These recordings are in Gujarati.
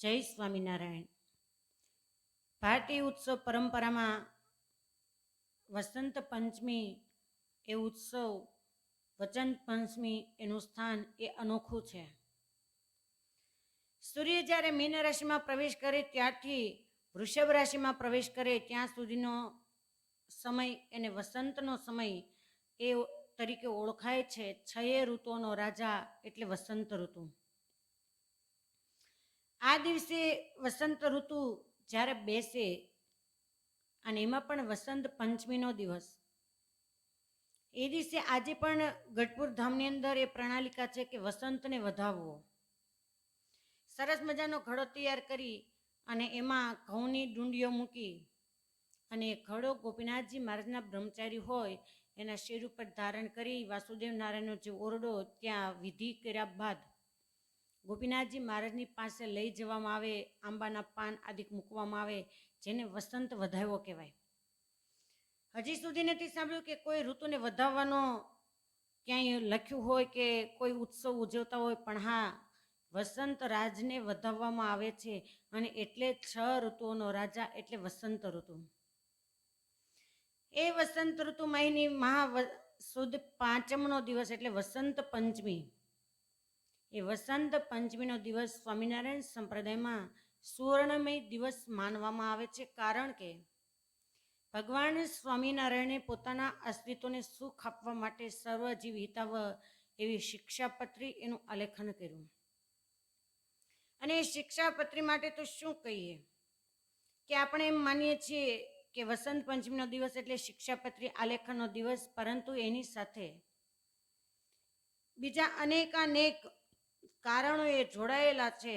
જય સ્વામિનારાયણ. ભારતીય ઉત્સવ પરંપરામાં વસંત પંચમી એ ઉત્સવ વસંત પંચમી એનું સ્થાન એ અનોખું છે. સૂર્ય જ્યારે મીન રાશિમાં પ્રવેશ કરે ત્યારથી વૃષભ રાશિમાં પ્રવેશ કરે ત્યાં સુધીનો સમય એને વસંતનો સમય એ તરીકે ઓળખાય છે. છયે ઋતુઓનો રાજા એટલે વસંત ઋતુ. આ દિવસે વસંત ઋતુ જ્યારે બેસે અને એમાં પણ વસંત પંચમીનો દિવસ. એ દિવસે આજે પણ ગઢપુર ધામની અંદર એ પ્રણાલિકા છે કે વસંતને વધાવવો. સરસ મજાનો ઘડો તૈયાર કરી અને એમાં ઘઉંની ડુંડીઓ મૂકી અને ઘડો ગોપીનાથજી મહારાજના બ્રહ્મચારી હોય એના શિર ઉપર ધારણ કરી વાસુદેવ નારાયણનો જે ઓરડો ત્યાં વિધિ કર્યા બાદ ગોપીનાથજી મહારાજની પાસે લઈ જવામાં આવે, આંબાના પાન આદિ મૂકવામાં આવે, જેને વસંત વધાવ્યો કહેવાય. હજી સુધી નથી સાંભળ્યું કે કોઈ ઋતુને વધાવવાનો ક્યાંય લખ્યું હોય કે કોઈ ઉત્સવ ઉજવતા હોય, પણ હા, વસંત રાજને વધાવવામાં આવે છે અને એટલે છ ઋતુઓનો રાજા એટલે વસંત ઋતુ. એ વસંત ઋતુ મહિની મહા સુદ પાંચમનો દિવસ એટલે વસંત પંચમી. એ વસંત પંચમીનો દિવસ સ્વામિનારાયણ સંપ્રદાયમાં સુવર્ણમય દિવસ માનવામાં આવે છે. કારણ કે ભગવાન સ્વામિનારાયણે પોતાના અસ્તિત્વને સુખ આપવા માટે સર્વજીવ હિતાવ એવી શિક્ષાપત્રી એનું આલેખન કર્યું. અને એ શિક્ષાપત્રી માટે તો શું કહીએ? કે આપણે એમ માનીએ છીએ કે વસંત પંચમીનો દિવસ એટલે શિક્ષાપત્રી આલેખનનો દિવસ, પરંતુ એની સાથે બીજા અનેકાનેક કારણો એ જોડાયેલા છે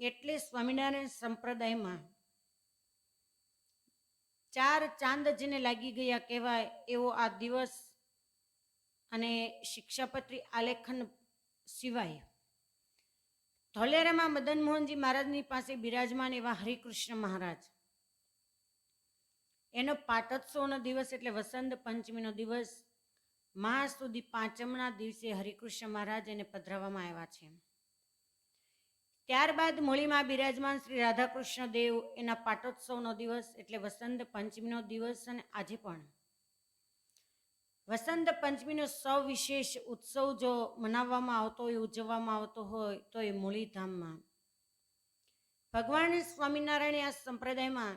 એટલે સ્વામિનારાયણ સંપ્રદાયમાં ચાર ચાંદ જેને લાગી ગયા કહેવાય એવો આ દિવસ અને શિક્ષાપત્રી આલેખન સિવાય. ધોલેરામાં મદન મોહનજી મહારાજની પાસે બિરાજમાન એવા હરિકૃષ્ણ મહારાજ. એનો પાટોત્સવનો દિવસ એટલે વસંત પંચમીનો દિવસ માસ સુધી પાંચમના દિવસે હરિકૃષ્ણ મહારાજ એને પધરાવવામાં આવ્યા છે. ત્યારબાદ મૂળીમાં બિરાજમાન શ્રી રાધાકૃષ્ણ દેવ એના પાટોત્સવનો દિવસ એટલે વસંત પંચમીનો દિવસ અને આજે પણ. વસંત પંચમીનો સવિશેષ ઉત્સવ જો મનાવવામાં આવતો હોય, ઉજવવામાં આવતો હોય, તો એ મૂળીધામમાં. ભગવાન સ્વામિનારાયણે આ સંપ્રદાયમાં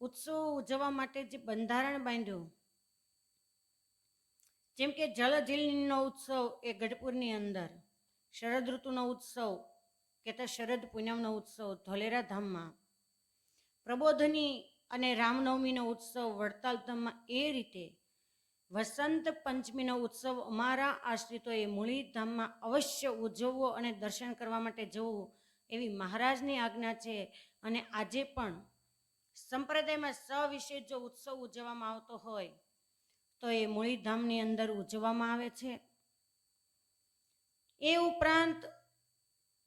ઉત્સવ ઉજવવા માટે જે બંધારણ બાંધ્યું જેમ કે જલઝીલનો ઉત્સવ એ ગઢપુરની અંદર, શરદ ઋતુનો ઉત્સવ કે તો શરદ પૂનમનો ઉત્સવ ધોલેરા ધામમાં, પ્રબોધની અને રામનવમીનો ઉત્સવ વડતાલ ધામમાં એ રીતે વસંત પંચમીનો ઉત્સવ અમારા આશ્રિતોએ મૂળી ધામમાં અવશ્ય ઉજવવો અને દર્શન કરવા માટે જવું એવી મહારાજની આજ્ઞા છે. અને આજે પણ સંપ્રદાયમાં સવિશેષ જો ઉત્સવ ઉજવવામાં આવતો હોય તો એ મૂળીધામની અંદર ઉજવવામાં આવે છે. એ ઉપરાંત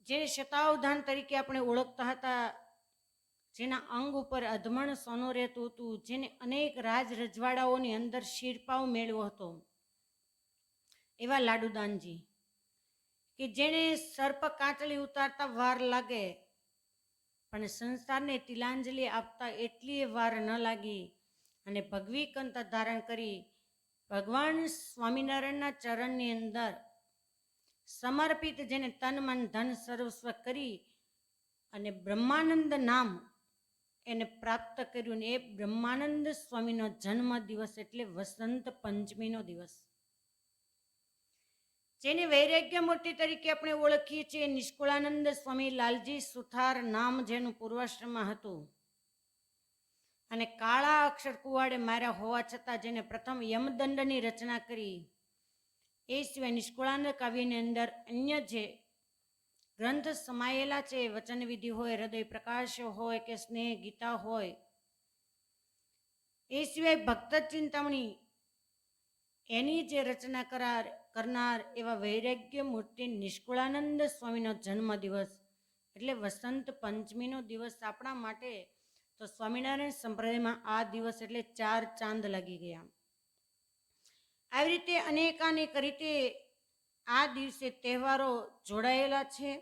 જે શતાવધાન તરીકે આપણે ઓળખતા હતા, જેના અંગ ઉપર અધમણ સોનું રહેતું હતું, જેને અનેક રાજ રજવાડાઓની અંદર શિરપાવ મેળવ્યો હતો. એવા લાડુદાનજી, કે જેણે સર્પ કાચલી ઉતારતા વાર લાગે, પણ સંસારને તિલાંજલિ આપતા એટલી વાર ન લાગી અને ભગવી કંત ધારણ કરી ભગવાન સ્વામિનારાયણના ચરણની અંદર સમર્પિત જેને તન, મન, ધન, સર્વસ્વ કરી અને બ્રહ્માનંદ નામ એને પ્રાપ્ત કર્યું ને એ બ્રહ્માનંદ સ્વામીનો જન્મ દિવસ એટલે વસંત પંચમીનો દિવસ. જેને વૈરાગ્ય મૂર્તિ તરીકે આપણે ઓળખીએ છીએ નિષ્કુળાનંદ સ્વામી લાલજી સુથાર નામ જેનું પૂર્વાશ્રમમાં હતું. અને કાળા અક્ષર કુવાડે માર્યા હોવા છતાં જેને પ્રથમ યમદંડની રચના કરી. એ સિવાય નિષ્કુળાનંદ કાવ્યની અંદર અન્ય જે ગ્રંથ સમાયેલા છે વચનવિધિ હોય, હૃદય પ્રકાશ હોય કે સ્નેહ ગીતા હોય, એ સિવાય ભક્ત ચિંતામણી, એની જે રચના કરાર, કરનાર એવા વૈરાગ્ય મૂર્તિ નિષ્કુળાનંદ સ્વામીનો જન્મ દિવસ એટલે વસંત પંચમીનો દિવસ આપણા માટે તો સ્વામિનારાયણ સંપ્રદાયમાં આ દિવસ એટલે ચાર ચાંદ લાગી ગયા. આવી રીતે અનેકાનેક રીતે આ દિવસે તહેવારો જોડાયેલા છે.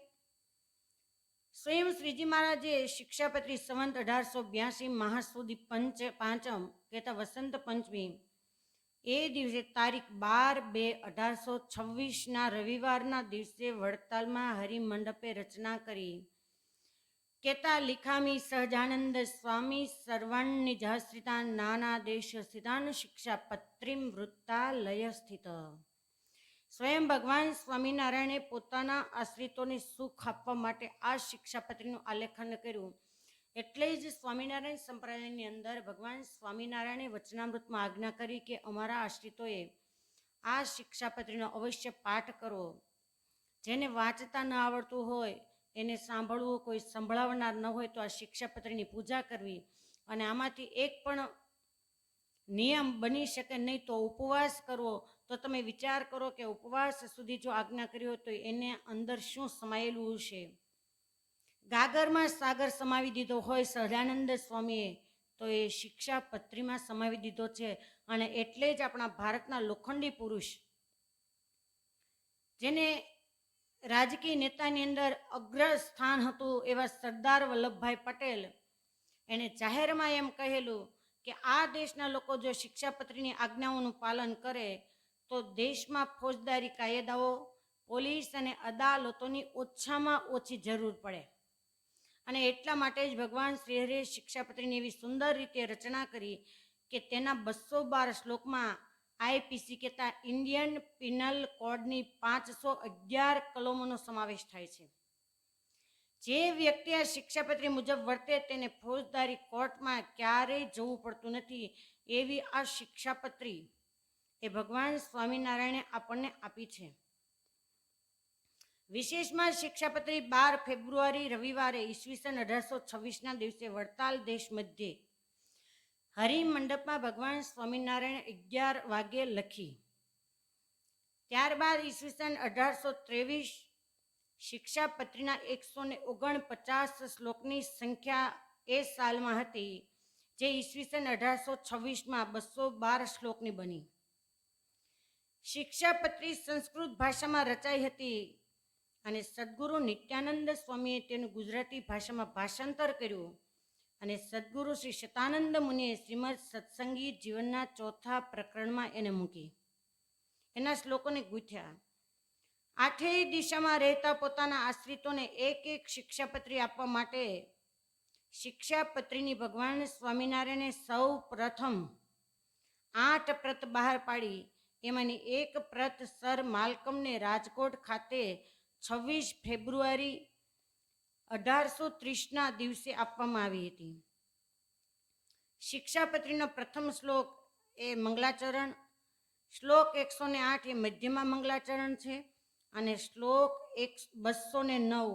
સ્વયં શ્રીજી મહારાજે શિક્ષાપત્રી સંવંત અઢારસો બ્યાસી મહાસુદી પંચ પાંચમ કહેતા વસંત પંચમી એ દિવસે તારીખ બાર બે અઢારસો છવ્વીસના રવિવારના દિવસે વડતાલમાં હરિમંડપે રચના કરી. કેતા લિખામી સહજાનંદ સ્વામી સર્વાણ્ય જહસ્થિતા નાના દેશ સ્થિતાન શિક્ષા પત્રીમ વૃત્તાલય સ્થિત. સ્વયં ભગવાન સ્વામિનારાયણે પોતાના આશ્રિતોને સુખ આપવા માટે આ શિક્ષાપત્રીનું આલેખન કર્યું. એટલે જ સ્વામિનારાયણ સંપ્રદાયની અંદર ભગવાન સ્વામિનારાયણે વચનામૃતમાં આજ્ઞા કરી કે અમારા આશ્રિતોએ આ શિક્ષાપત્રીનો અવશ્ય પાઠ કરવો જેને વાંચતા ન આવડતું હોય એને સાંભળવું, કોઈ સંભળાવનાર ન હોય તો આ શિક્ષાપત્રની પૂજા કરવી. અને આમાંથી એક પણ નિયમ બની શકે નહીં તો ઉપવાસ કરવો. તો તમે વિચાર કરો કે ઉપવાસ સુધી જો આજ્ઞા કરી હોય તો એને અંદર શું સમાયેલું છે ગાગરમાં સાગર સમાવી દીધો હોય સહજાનંદ સ્વામીએ, તો એ શિક્ષા પત્રીમાં સમાવી દીધો છે. અને એટલે જ આપણા ભારતના લોખંડી પુરુષ, જેને રાજકીય નેતાની અંદર અગ્ર સ્થાન હતું એવા સરદાર વલ્લભભાઈ પટેલ. એણે જાહેરમાં એમ કહેલું કે આ દેશના લોકો જો શિક્ષાપત્રીની આજ્ઞાઓનું પાલન કરે, તો દેશમાં ફોજદારી કાયદાઓ, પોલીસ અને અદાલતોની ઓછામાં ઓછી જરૂર પડે. અને એટલા માટે જ ભગવાન શ્રીહરિએ શિક્ષાપત્રીની એવી સુંદર રીતે રચના કરી કે તેના બસો બાર શ્લોકમાં આઈપીસી કહેતા ઇન્ડિયન પિનલ કોડની પાંચસો અગિયાર કલમોનો સમાવેશ થાય છે. જે વ્યક્તિ આ શિક્ષાપત્રી મુજબ વર્તે તેને ફોજદારી કોર્ટમાં ક્યારેય જવું પડતું નથી એવી આ શિક્ષાપત્રી એ ભગવાન સ્વામિનારાયણે આપણને આપી છે. વિશેષમાં શિક્ષાપત્રી બાર ફેબ્રુઆરી રવિવારે ઈસવીસન અઢારસો છવ્વીસના દિવસે વડતાલ દેશ મધ્યે હરિમંડપમાં ભગવાન સ્વામિનારાયણ અગિયાર વાગે લખી. ત્યારબાદ ઈસવીસન અઢારસો ત્રેવીસ શિક્ષાપત્રીના એકસો ને ઓગણપચાસ શ્લોકની સંખ્યા એ સાલમાં હતી, જે ઈસવીસન અઢારસો છવ્વીસમાં બસો બાર શ્લોકની બની. શિક્ષાપત્રી સંસ્કૃત ભાષામાં રચાઈ હતી અને સદગુરુ નિત્યાનંદ સ્વામીએ તેનું ગુજરાતી ભાષામાં ભાષાંતર કર્યું. અને સદગુરુ શ્રી શતાનંદ મુનિએ શ્રીમદ સત્સંગી જીવનના ચોથા પ્રકરણમાં એને મૂકી. એના શ્લોકોને ગૂંથ્યા. આઠેય દિશામાં રહેતા પોતાના આશ્રિતોને એક એક શિક્ષાપત્રી આપવા માટે શિક્ષાપત્રીની ભગવાન સ્વામિનારાયણે સૌ પ્રથમ આઠ પ્રત બહાર પાડી. એમાંની એક પ્રત સર માલકમને રાજકોટ ખાતે છવ્વીસ ફેબ્રુઆરી અઢારસો ત્રીસના દિવસે આપવામાં આવી હતી. શિક્ષાપત્રીનો પ્રથમ શ્લોક એ મંગલાચરણ, શ્લોક એકસો ને આઠ એ મધ્યમાં મંગલાચરણ છે અને શ્લોક એક બસો ને નવ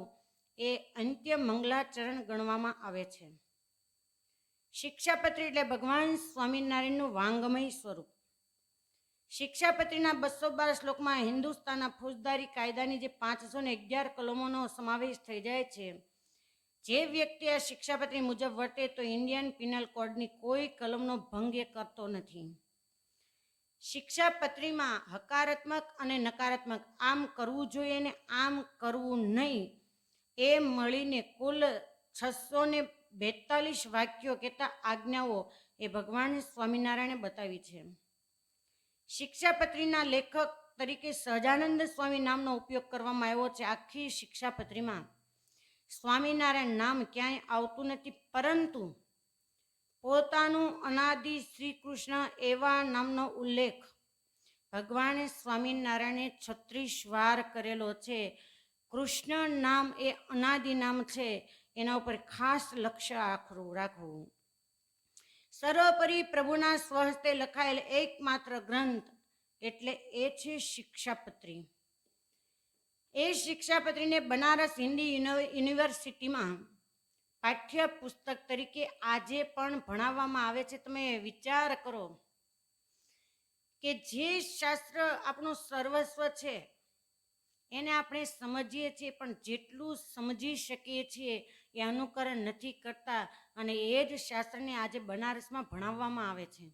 એ અંત્ય મંગલાચરણ ગણવામાં આવે છે. શિક્ષાપત્રી એટલે ભગવાન સ્વામિનારાયણનું વાંગમય સ્વરૂપ. શિક્ષાપત્રીના બસો બાર શ્લોકમાં હિન્દુસ્તાનના ફોજદારી કાયદાની જે પાંચસો ને અગિયાર કલમોનો સમાવેશ થઈ જાય છે. જે વ્યક્તિ આ શિક્ષાપત્રી મુજબ વર્તે તો ઇન્ડિયન પિનલ કોડની કોઈ કલમનો ભંગ એ કરતો નથી. શિક્ષાપત્રીમાં હકારાત્મક અને નકારાત્મક આમ કરવું જોઈએ ને આમ કરવું નહીં એ મળીને કુલ છસો ને બેતાલીસ વાક્યો કહેતા આજ્ઞાઓ એ ભગવાન સ્વામિનારાયણે બતાવી છે. શિક્ષાપત્રીના લેખક તરીકે સહજાનંદ સ્વામી નામનો ઉપયોગ કરવામાં આવ્યો છે આખી શિક્ષાપત્રીમાં. સ્વામિનારાયણ નામ ક્યાંય આવતું નથી, પરંતુ પોતાનું અનાદિ શ્રી કૃષ્ણ એવા નામનો ઉલ્લેખ ભગવાને સ્વામિનારાયણે છત્રીસ વાર કરેલો છે. કૃષ્ણ નામ એ અનાદિ નામ છે. એના ઉપર ખાસ લક્ષ્ય આખરું રાખવું. સર્વોપરી પ્રભુના સ્વહસ્તે લખાયેલ એકમાત્ર ગ્રંથ એટલે એ છે શિક્ષાપત્રી. એ શિક્ષાપત્રીને બનારસ હિન્દી યુનિવર્સિટીમાં પાઠ્ય પુસ્તક તરીકે આજે પણ ભણાવવામાં આવે છે. તમે વિચાર કરો કે જે શાસ્ત્ર આપણું સર્વસ્વ છે, એને આપણે સમજીએ છીએ, પણ જેટલું સમજી શકીએ છીએ એ અનુકરણ નથી કરતા. અને એ જ શાસ્ત્રને આજે બનારસમાં ભણાવવામાં આવે છે.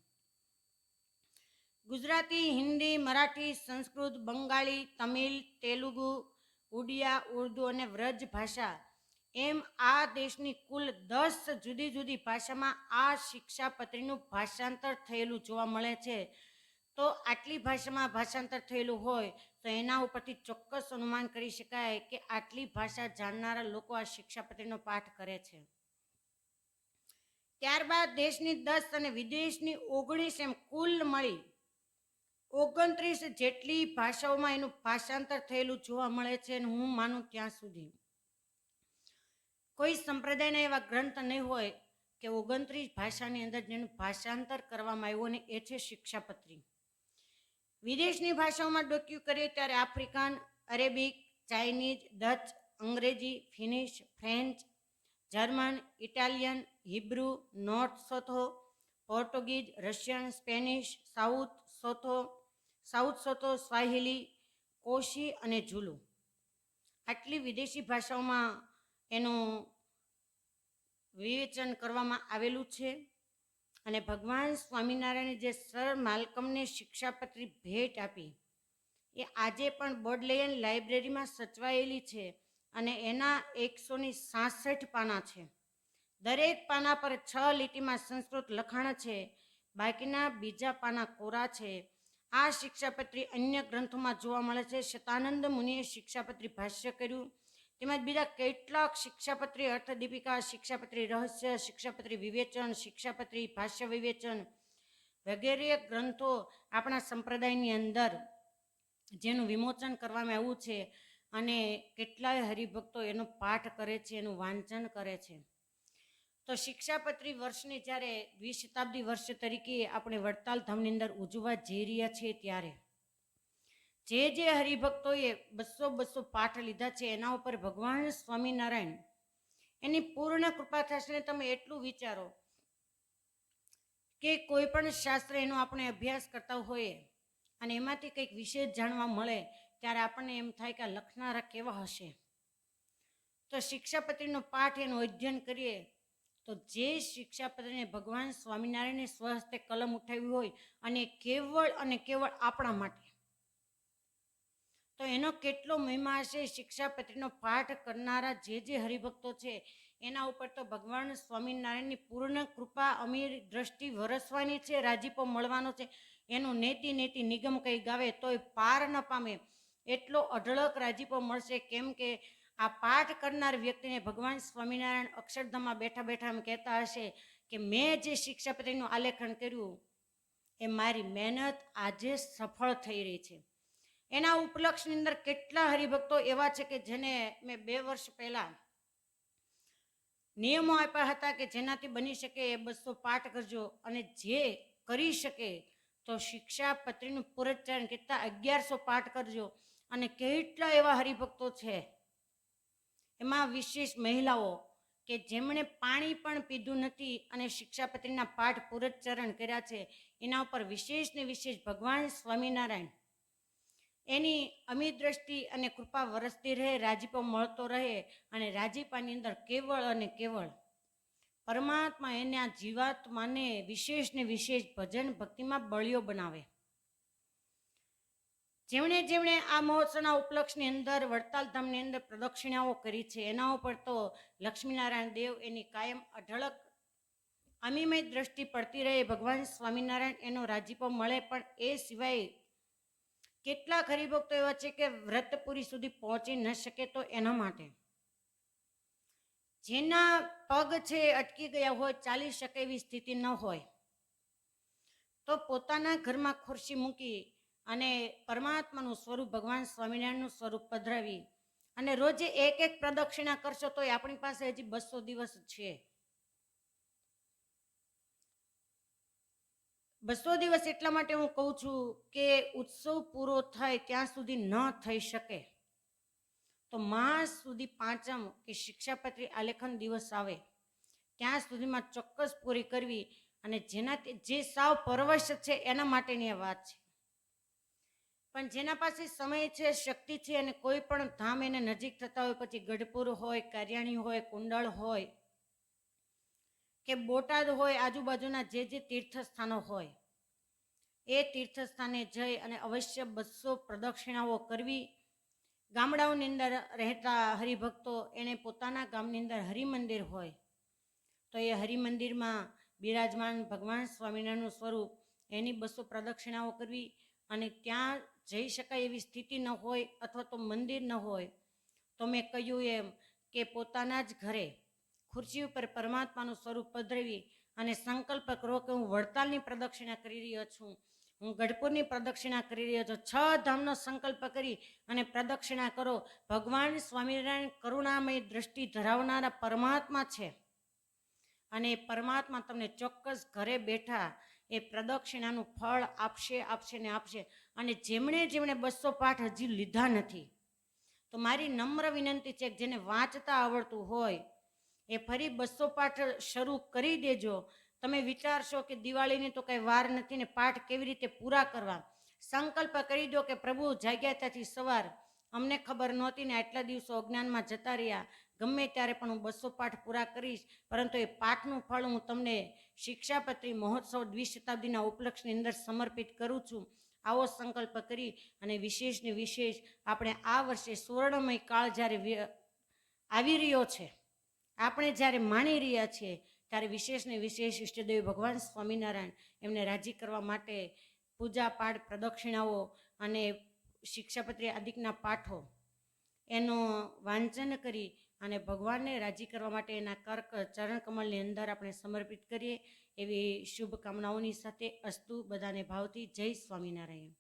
ગુજરાતી, હિન્દી, મરાઠી, સંસ્કૃત, બંગાળી, તમિલ, તેલુગુ, ઉડિયા, ઉર્દુ અને વ્રજ ભાષા એમ આ દેશની કુલ દસ જુદી જુદી ભાષામાં આ શિક્ષાપત્રીનું ભાષાંતર થયેલું જોવા મળે છે. તો આટલી ભાષામાં ભાષાંતર થયેલું હોય તો એના ઉપરથી ચોક્કસ અનુમાન કરી શકાય કે આટલી ભાષા જાણનારા લોકો આ શિક્ષાપત્રીનો પાઠ કરે છે. ત્યારબાદ દેશની દસ અને વિદેશની ઓગણીસ એમ કુલ મળી ઓગણત્રીસ જેટલી ભાષાઓમાં એનું ભાષાંતર થયેલું જોવા મળે છે અને હું માનું ત્યાં સુધી. કોઈ સંપ્રદાયના એવા ગ્રંથ નહીં હોય કે ઓગણત્રીસ ભાષાની અંદર જેનું ભાષાંતર કરવામાં આવ્યું અને એ છે શિક્ષાપત્રી. વિદેશની ભાષાઓમાં ડોક્યુ કરીએ ત્યારે આફ્રિકન, અરેબિક, ચાઇનીઝ, ડચ, અંગ્રેજી, Finnish, French, German, Italian Hebrew, North Sotho, Portuguese, Russian, Spanish, South Sotho South Sotho, Swahili, Xhosa અને ઝુલુ. આટલી વિદેશી ભાષાઓમાં એનું વિવેચન કરવામાં આવેલું છે અને ભગવાન સ્વામિનારાયણે જે સર માલકમને શિક્ષાપત્રી ભેટ આપી, એ આજે પણ બોર્ડલેયન લાઇબ્રેરીમાં સચવાયેલી છે અને એના એકસોની સાસઠ પાના છે. દરેક પાના પર છ લીટીમાં સંસ્કૃત લખાણ છે, બાકીના બીજા પાના કોરા છે. આ શિક્ષાપત્રી અન્ય ગ્રંથોમાં જોવા મળે છે. શતાનંદ મુનિએ શિક્ષાપત્રી ભાષ્ય કર્યું. તેમજ બીજા કેટલાક શિક્ષાપત્રી અર્થદીપિકા શિક્ષાપત્રી રહસ્ય, શિક્ષાપત્રી વિવેચન, શિક્ષાપત્રી ભાષ્ય વિવેચન વગેરે ગ્રંથો આપણા સંપ્રદાયની અંદર જેનું વિમોચન કરવામાં આવ્યું છે અને કેટલાય હરિભક્તો એનો પાઠ કરે છે, એનું વાંચન કરે છે. તો શિક્ષાપત્રી વર્ષને જ્યારે દ્વિશતાબ્દી વર્ષ તરીકે આપણે વડતાલ ધામની અંદર ઉજવવા જઈ રહ્યા છીએ ત્યારે જે જે હરિભક્તોએ બસો બસો પાઠ લીધા છે, એના ઉપર ભગવાન સ્વામિનારાયણ એની પૂર્ણ કૃપા થશે તમે એટલું વિચારો કે કોઈ પણ શાસ્ત્ર એનો આપણે અભ્યાસ કરતા હોઈએ અને એમાંથી કંઈક વિશેષ જાણવા મળે ત્યારે આપણને એમ થાય કે લખનારા કેવા હશે? તો શિક્ષાપત્રીનો પાઠ એનું અધ્યયન કરીએ તો જે શિક્ષાપત્રને ભગવાન સ્વામિનારાયણે સ્વહસ્તે કલમ ઉઠાવી હોય અને કેવળ અને કેવળ આપણા માટે. તો એનો કેટલો મહિમા હશે શિક્ષાપત્રીનો પાઠ કરનારા જે જે હરિભક્તો છે, એના ઉપર તો ભગવાન સ્વામિનારાયણની પૂર્ણ કૃપા, અમીર દ્રષ્ટિ વરસવાની છે, રાજીપો મળવાનો છે. એનું નેતિ નેતિ નિગમ કંઈ ગાવે તોય પાર ન પામે. એટલો અઢળક રાજીપો મળશે, કેમ કે આ પાઠ કરનાર વ્યક્તિને ભગવાન સ્વામિનારાયણ અક્ષરધામમાં બેઠા બેઠા એમ કહેતા હશે કે મેં જે શિક્ષાપત્રીનું આલેખન કર્યું, એ મારી મહેનત આજે સફળ થઈ રહી છે. એના ઉપલક્ષની અંદર કેટલા હરિભક્તો એવા છે કે જેને મેં બે વર્ષ પહેલાં નિયમો આપ્યા હતા કે જેનાથી બની શકે એ બસો પાઠ કરજો અને જે કરી શકે તો શિક્ષાપત્રીનું પુરસ્ચારણ કેટલા અગિયારસો પાઠ કરજો અને કેટલા એવા હરિભક્તો છે એમાં વિશેષ મહિલાઓ કે જેમણે પાણી પણ પીધું નથી અને શિક્ષાપત્રીના પાઠ પૂરચરણ કર્યા છે, એના ઉપર વિશેષ ને વિશેષ ભગવાન સ્વામિનારાયણ. એની અમી દ્રષ્ટિ અને કૃપા વરસતી રહે, રાજીપો મળતો રહે અને રાજીપાની અંદર કેવળ અને કેવળ પરમાત્મા એને આ જીવાત્માને વિશેષ ને વિશેષ ભજન ભક્તિમાં બળિયો બનાવે. જેમણે જેમણે આ મહોત્સવના ઉપલક્ષની અંદર વડતાલ ધામની અંદર પ્રદક્ષિણાઓ કરી છે, એના ઉપર તો લક્ષ્મીનારાયણ દેવ એની કાયમ અઢળક અમીમય દ્રષ્ટિ પડતી રહે, ભગવાન સ્વામિનારાયણ એનો રાજીપો મળે, પણ એ સિવાય કેટલા હરિભક્તો એવા છે કે વ્રતપુરી સુધી પહોંચી ન શકે તો એના માટે? જેના પગ છે અટકી ગયા હોય, ચાલી શકે એવી સ્થિતિ ન હોય, તો પોતાના ઘરમાં ખુરશી મૂકી અને પરમાત્માનું સ્વરૂપ, ભગવાન સ્વામિનારાયણનું સ્વરૂપ પધરાવી અને રોજે એક એક પ્રદક્ષિણા કરશો તો આપણી પાસે હજી બસો દિવસ છે. બસો દિવસ એટલા માટે હું કહું છું કે ઉત્સવ પૂરો થાય ત્યાં સુધી ન થઈ શકે. તો માસ સુધી પાંચમ કે શિક્ષાપત્રી આલેખન દિવસ આવે, ત્યાં સુધીમાં ચોક્કસ પૂરી કરવી અને જેનાથી જે સાવ પરવશ છે એના માટેની આ વાત છે. પણ જેના પાસે સમય છે, શક્તિ છે અને કોઈ પણ ધામ એને નજીક થતા હોય, પછી ગઢપુર હોય, કરિયાણી હોય, કુંડળ હોય કે બોટાદ હોય, આજુબાજુના જે જે તીર્થસ્થાનો હોય, એ તીર્થસ્થાને જઈ અને અવશ્ય બસો પ્રદક્ષિણાઓ કરવી. ગામડાઓની અંદર રહેતા હરિભક્તો એણે પોતાના ગામની અંદર હરિમંદિર હોય, તો એ હરિમંદિરમાં બિરાજમાન ભગવાન સ્વામિનારાયણનું સ્વરૂપ એની બસો પ્રદક્ષિણાઓ કરવી. અને ત્યાં જઈ શકાય એવી સ્થિતિ ન હોય અથવા તો મંદિર ન હોય, તો મેં કહ્યું એમ કે પોતાના જ ઘરે ખુરશી ઉપર પરમાત્માનું સ્વરૂપ પધરાવી અને સંકલ્પ કરો કે હું વડતાલની પ્રદક્ષિણા કરી રહ્યો છું. હું ગઢપુરની પ્રદક્ષિણા કરી રહ્યો છું. છ ધામનો સંકલ્પ કરી અને પ્રદક્ષિણા કરો. ભગવાન સ્વામિનારાયણ કરુણામય દ્રષ્ટિ ધરાવનારા પરમાત્મા છે. અને પરમાત્મા તમને ચોક્કસ ઘરે બેઠા એ પ્રદક્ષિણાનું ફળ આપશે આપશે ને આપશે. અને જેમણે જેમણે બસો પાઠ હજી લીધા નથી, તો મારી નમ્ર વિનંતી છે કે જેને વાંચતા આવડતું હોય, એ ફરી બસો પાઠ શરૂ કરી દેજો. તમે વિચારશો કે દિવાળીની તો કંઈ વાર નથી ને પાઠ કેવી રીતે પૂરા કરવા. સંકલ્પ કરી દો કે પ્રભુ જાગ્યા ત્યાંથી સવાર. અમને ખબર નહોતી ને આટલા દિવસો અજ્ઞાનમાં જતા રહ્યા. ગમે ત્યારે પણ હું બસો પાઠ પૂરા કરીશ, પરંતુ એ પાઠનું ફળ હું તમને શિક્ષાપત્રી મહોત્સવ દ્વિશતાબ્દીના ઉપલક્ષની અંદર સમર્પિત કરું છું. આવો સંકલ્પ કરી અને વિશેષ ને વિશેષ આપણે આ વર્ષે સુવર્ણમય કાળ જ્યારે આવી રહ્યો છે, આપણે જ્યારે માણી રહ્યા છીએ, ત્યારે વિશેષ ને વિશેષ ઇષ્ટદેવ ભગવાન સ્વામિનારાયણ એમને રાજી કરવા માટે પૂજા પાઠ પ્રદક્ષિણાઓ અને શિક્ષાપત્રી આદિકના પાઠો એનો વાંચન કરી અને ભગવાનને રાજી કરવા માટે એના કર્ક ચરણ કમળની અંદર આપણે સમર્પિત કરીએ એવી શુભકામનાઓની સાથે અસ્તુ બધાને ભાવથી જય સ્વામિનારાયણ.